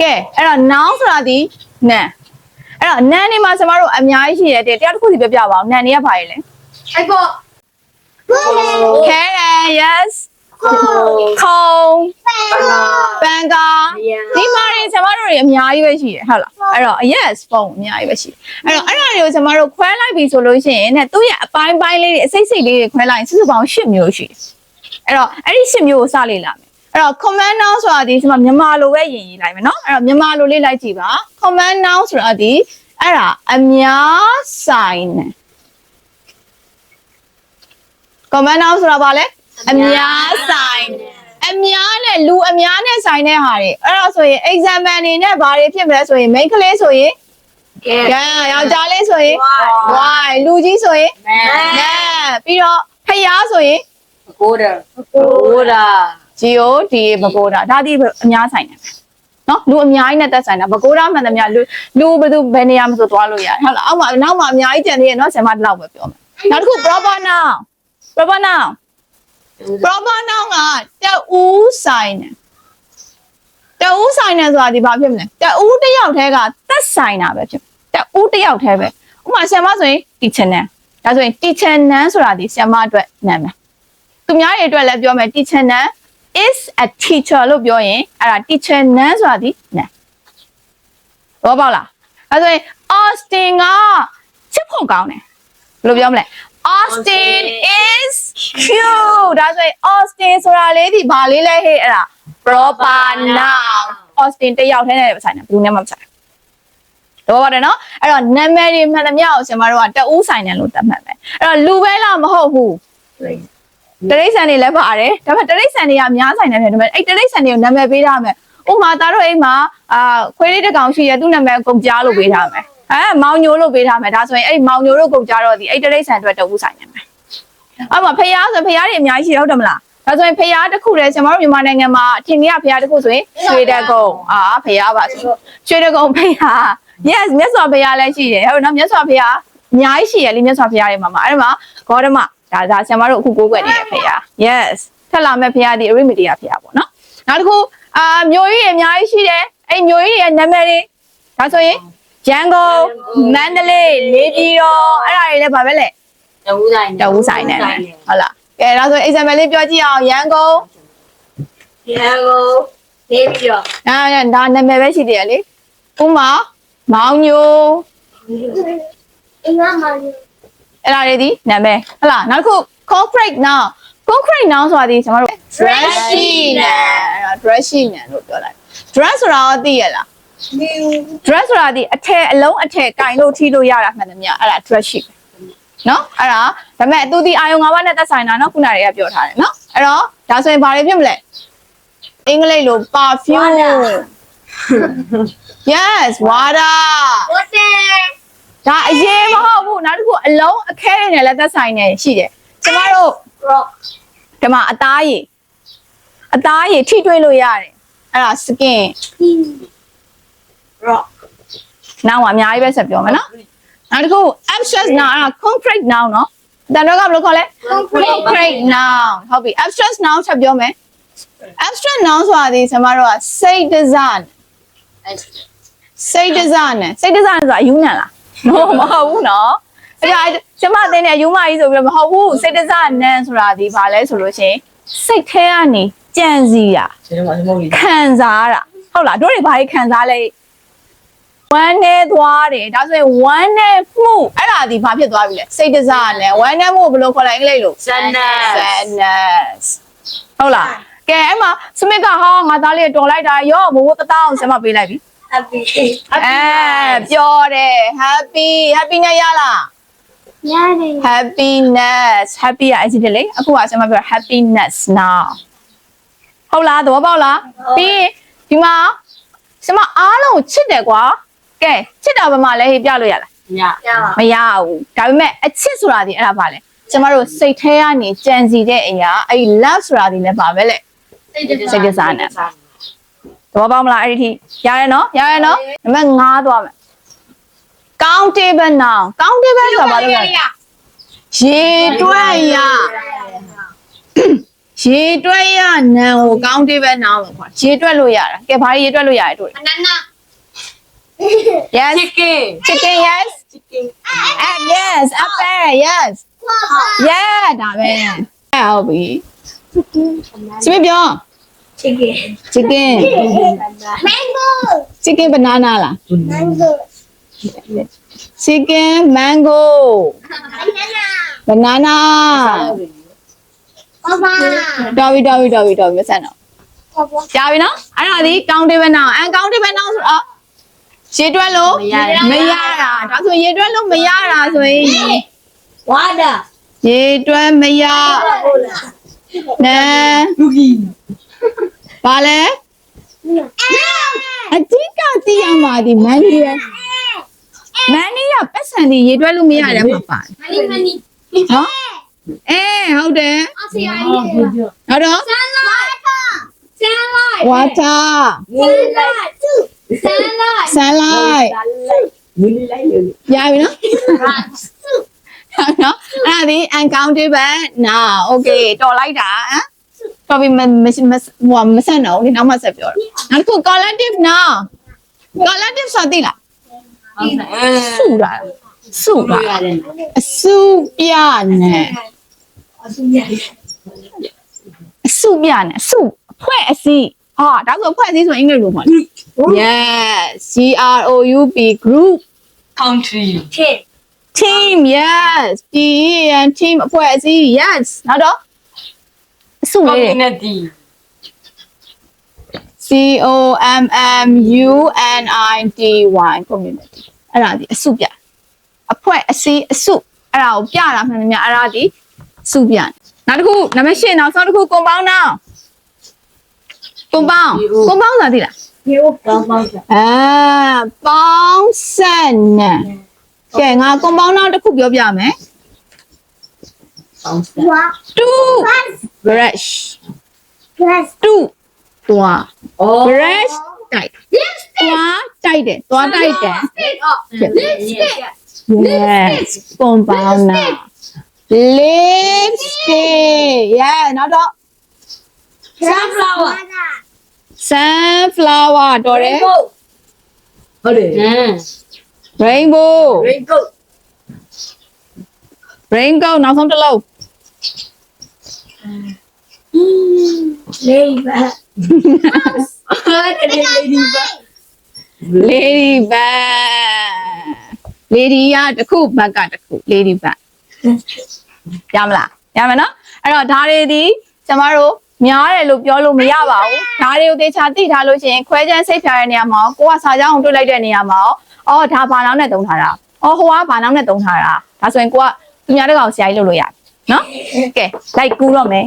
ကဲအဲ့တော့ noun ဆိုတာဒီနာအဲ့တော့နာနေမှာကျမတို့အများကြီးရှိတယ်တဲ့တရားတစ်ခုစီပြောပြပါအောင်နာနေရပါရဲ့လေအိုက်ပေါ့ carrot yes ခုံပန်ကာဒီမှာတွေကျမတို့တွေအများကြီးပဲရှိတယ်ဟုတ်လားအဲ့တော့ yes ပုံအများကြီးပဲရှိတယ်အဲ့တော့အဲ့ဒါတွေကိုကျမတို့ခွဲလိုက်ပြီဆိုလို့ရှိရင်တဲ့သူ့ရဲ့အပိုင်းပိုင်းလေးတွေအစိတ်စိတ်လေးတွေခွဲလိုက်ရင်စုစုပေါင်း၈မျိုးရှိတယ်အဲ့တော့အဲ့ဒီ၈မျိုးကိုစလေ့လာမယ် အဲ့တော့ command noun ဆိုတာဒီကျွန်မမြန်မာလိုပဲယင်ရေးလိုက်မယ်နော်အဲ့တော့မြန်မာလိုလေးလိုက်ကြည့်ပါ command noun ဆိုတာဒီအဲ့ဒါအများဆိုင်တယ် command noun ဆိုတာဘာလဲအများဆိုင်အများနဲ့လူအများနဲ့ဆိုင်တဲ့ဟာတွေအဲ့တော့ဆိုရင် example အနေနဲ့ဘာတွေဖြစ်မလဲဆိုရင် main ကလေးဆိုရင်ကဲ yeah ယောက်ျားလေးဆိုရင် why လူကြီးဆိုရင် yeah ပြီးတော့ဖျားဆိုရင်ကို ဒါကိုဒါ GOD ဘကိုးတာဒါဒီအများဆိုင်တယ်နော်လူအများကြီးနဲ့တက်ဆိုင်တာဘကိုးတာမှန်သမျှလူလူဘယ်သူဘယ်နေရာမှာဆိုသွားလို့ရတယ်ဟုတ်လားအောက်မှာနောက်မှာအများကြီးကြံနေရနော်ဆင်မဒီလောက်ပဲပြောမယ်နောက်တစ်ခု proper noun proper noun proper noun ကတဦးဆိုင်တယ်တဦးဆိုင်တယ်ဆိုတာဒီဘာဖြစ်မလဲတဦးတစ်ယောက်တည်းကသက်ဆိုင်တာပဲဖြစ်တဦးတစ်ယောက်တည်းပဲဥပမာဆင်မဆိုရင် teacher နန်းဒါဆိုရင် teacher နန်းဆိုတာဒီဆင်မအတွက်နာမည်သူများတွေအတွက်လည်းပြောမယ် teacher နန်း is a teacher လို့ပြောရင်အဲ့ဒါ teacher နန်းဆိုတာဒီနန်းဘောပေါက်လားအဲဆိုရင် Austin ကချစ်ဖို့ကောင်းတယ်ဘယ်လိုပြောမလဲ Austin is cute ဒါဆိုရင် Austin ဆိုတာလေးဒီဘာလေးလဲဟဲ့အဲ့ဒါ proper noun Austin တစ်ယောက်တည်းနဲ့ပဲဆိုင်တယ်ဘယ်သူနဲ့မှမဆိုင်ဘူးတော့ပါတယ်နော်အဲ့တော့နာမည်တွေမှန်သမျှကိုကျွန်တော်တို့ကတဦးဆိုင်တယ်လို့သတ်မှတ်မယ်အဲ့တော့လူပဲလားမဟုတ်ဘူး တရိတ်ဆန်တွေလည်းပါတယ်ဒါပေမဲ့တရိတ်ဆန်တွေကအများဆိုင်တယ်ဖြစ်တယ်ဒါပေမဲ့အဲ့တရိတ်ဆန်တွေကိုနာမည်ပေးထားမယ်ဥပမာသားတို့အိမ်မှာအာခွေးလေးတစ်ကောင်ရှိရသူ့နာမည်ကုန်ကြားလို့ပေးထားမယ်အဲမောင်ညိုလို့ပေးထားမယ်ဒါဆိုရင်အဲ့ဒီမောင်ညိုတို့ကုန်ကြားတော့ဒီအဲ့တရိတ်ဆန်အတွက်တဝူးဆိုင်နေမယ်အဲ့မှာဖျားဆိုဖျားတွေအများကြီးရှိတယ်ဟုတ်တယ်မလားဒါဆိုရင်ဖျားတစ်ခုတည်းကျွန်တော်တို့မြန်မာနိုင်ငံမှာအထင်ကြီးကဖျားတစ်ခုဆိုရင်ရွှေတကုံအာဖျားပါဆိုရွှေတကုံဖျား yes မြတ်စွာဘုရားလည်းရှိတယ်ဟုတ်နော်မြတ်စွာဘုရားအများကြီးရှိရလေမြတ်စွာဘုရားတွေမှာမှာအဲ့ဒါမှာဂေါတမ ဒါဒါဆရာမတို့အခုကိုးကွယ်နေတဲ့ဘုရား yes ထက်လာမဲ့ဘုရားဒီအရိမတီယာဘုရားပေါ့နော်နောက်တစ်ခုအာမြို့ကြီးတွေအများကြီးရှိတယ်အဲ့မြို့ကြီးတွေရဲ့နာမည်တွေဒါဆိုရင်ရန်ကုန်မန္တလေးနေပြည်တော်အဲ့ဒါတွေလည်းဗာပဲလေတဝူးဆိုင်တဝူးဆိုင်နေတယ်ဟုတ်လားကဲဒါဆို example လေးပြောကြည့်အောင်ရန်ကုန်ရန်ကုန်နေပြီးတော့ဒါဒါနာမည်ပဲရှိသေးတယ်လေဥမာမောင်ညိုအင်္ဂါမာနီ အဲ့ဒါတွေဒီနာမည်ဟုတ်လားနောက်တစ်ခု concrete noun concrete noun ဆိုတာဒီကျွန်တော်တို့ dressy နဲ့အဲ့ဒါ dressy နဲ့လို့ပြောလိုက် dress ဆိုတာရောသိရလားမီ dress ဆိုတာဒီအထည်အလုံးအထည်ကင်လို့ထီလို့ရတာမှန်တယ်မြတ်အဲ့ဒါ dress sheet နော်အဲ့ဒါဒါပေမဲ့သူဒီအာယုံ၅ပါးနဲ့သက်ဆိုင်တာနော်ခုနတွေကပြောထားတယ်နော်အဲ့တော့ဒါဆိုရင်ဘာတွေဖြစ်မလဲအင်္ဂလိပ်လို perfume yes water ဝတ်တယ်ဒါအရေးမဟုတ်ဘူး နောက်တစ်ခုအလုံးအခဲတွေနဲ့လည်းသက်ဆိုင်နေရှိတယ်ကျမတို့ rock ဒီမှာအသားရည်အသားရည်ထိတွေ့လို့ရတယ်အဲ့ဒါ skin rock နောင်ကအများကြီးပဲဆက်ပြောမယ်နော်နောက်တစ်ခု abstract noun အဲ့ဒါ concrete noun နော်တန်တော့ကဘယ်လိုခေါ်လဲ concrete noun ဟုတ်ပြီ abstract noun ချက်ပြောမယ် abstract noun ဆိုတာဒီကျမတို့ကစိတ်ဒဇန်စိတ်ဒဇန်နဲ့စိတ်ဒဇန်ဆိုတာယူနံလားမဟုတ်မဟုတ်ဘူးနော် အဲ့ဒါကျမအသိနဲ့ယူမကြီးဆိုပြီးတော့မဟုတ်ဘူးစိတ်ဒဇန်နန်ဆိုတာဒီဘာလဲဆိုလို့ရှိရင်စိတ်แท้ကနေကြံစီတာကျွန်တော်ကမဟုတ်ဘူးခံစားတာဟုတ်လားတို့တွေဘာကြီးခံစားလဲဝမ်းနေသွားတယ်ဒါဆိုရင်ဝမ်းနေမှုအဲ့ဒါဒီဘာဖြစ်သွားပြီလဲစိတ်ဒဇနဲ့ဝမ်းနေမှုကိုဘယ်လိုခေါ်လိုက်အင်္ဂလိပ်လို sadness sadness ဟုတ်လားကဲအဲ့မှာစမစ်ကဟာငါသားလေးတော်လိုက်တာရော့ဘိုးတသားအောင်ဆက်မပေးလိုက်ပြီ happy အဲပြောတယ် happy happy နဲ့ရလား ရတယ် happiness happy อ่ะအဲ့ဒီလေအခုကကျွန်မပြော happiness now ဟုတ်လားသဘောပေါက်လားပြီးရင်ဒီမှာကျွန်မအားလုံးကိုချစ်တယ်ကွာကဲချစ်တာဘာမှလဲဟေးပြလို့ရလားညရပါမရဘူးဒါပေမဲ့အချစ်ဆိုတာဒီအဲ့ဒါပါလေကျွန်မတို့စိတ်ထဲကနေကြံစီတဲ့အရာအဲ့ဒီ love ဆိုတာဒီလည်းပါပဲလေစိတ်တစိတ်ကစားနဲ့သဘောပေါက်မလားအဲ့ဒီထိရတယ်နော်ရတယ်နော်နံပါတ်5သွားမယ် countable noun countable ဆိုတာဘာလို့လဲရေတွက်ရရေတွက်ရနံကို countable noun လို့ခေါ်ရေတွက်လို့ရတာကဲဘာရေတွက်လို့ရလဲတို့ banana yes chicken chicken yes chicken egg yes apple yes yeah ဒါပဲဟုတ်ပြီစမပြော chicken chicken mango chicken banana လား mango chicken mango banana banana papa တော်ပြီတော်ပြီတော်ပြီတော်ပြီမဆက်တော့ papa ကြာပြီနော်အဲ့ဒါဒီ countable noun uncountable noun ဆိုတော့ရေတွက်လို့မရတာဒါဆိုရေတွက်လို့မရတာဆိုရင် water ရေတွက်မရနန်း cookie ဘာလဲအတိကတိရမှာဒီမန်နီရ မန်နီရပတ်စံဒီရေတွက်လို့မရတယ်မှာပါ money money နော်အဲဟုတ်တယ် I see I နောက်တော့ sunlight sunlight water sunlight sunlight sunlight မင်းလိုက်လို့ရပြီနော်နော်အဲ့ဒါဒီ uncountable now okay တော်လိုက်တာဟမ်တော်ပြီမမမဟိုမဆက်တော့ဒီနောက်မှဆက်ပြောတော့နောက်တစ်ခု collective now collective ဆိုသိလားဟုတ်တယ်အဲ စုတာစုတာရတယ်အစုပြနဲ့အစုပြနဲ့စုအဖွဲ့အစည်းဟာဒါဆိုအဖွဲ့အစည်းဆိုအင်္ဂလိပ်လိုမှာ yes C R O U P group country ten team yes T E N team အဖွဲ့အစည်း yes နောက်တော့အစုလေးတွေ community C O M M U N I T Y community အဲ့ဒါဒီအစုပြအဖွဲ့အစည်းအစုအဲ့ဒါကိုပြတာမှန်သမျှအဲ့ဒါဒီစုပြနောက်တစ်ခုနံပါတ်၈နောက်ဆုံးတစ်ခု compound နောက် compound compound ဆိုတာသိလားဒီကိုပေါင်းပေါင်းအဲပေါင်းဆက်နဲ့ကဲငါကွန်ပေါင်းနောက်တစ်ခုပြောပြမယ်ပေါင်းဆက်2 brush brush 2 တွား brush တိုက် lipstick. တွားတိုက်တယ်တွားတိုက်တယ် lipstick. အော် ờ, lipstick. yes ပုံပေါင်းနာ lipstick. Yeah နောက်တော့ sunflower. Sunflower တော်တယ် rainbow. ဟုတ်တယ် à. rainbow. Rainbow. Rainbow နောက်ဆုံးတစ်လုံး rainbow ladybug ladybug lady ရတစ်ခု bug ကတစ်ခု ladybug ရမလားရမယ်နော်အဲ့တော့ဒါတွေဒီကျမတို့များတယ်လို့ပြောလို့မရပါဘူးဒါတွေကိုသေချာသိထားလို့ရှိရင်ခွဲချမ်းစိတ်ဖြာတဲ့နေရာမှာရောကိုကစာကြောင်းကိုတွေ့လိုက်တဲ့နေရာမှာရောအော်ဒါဘာနောင်းနဲ့တုံးထားတာအော်ဟိုကဘာနောင်းနဲ့တုံးထားတာဒါဆိုရင်ကိုကသူများတစ်ကောင်ဆရာကြီးလုပ်လို့ရတယ်နော်ကဲလိုက်ကူးတော့မယ်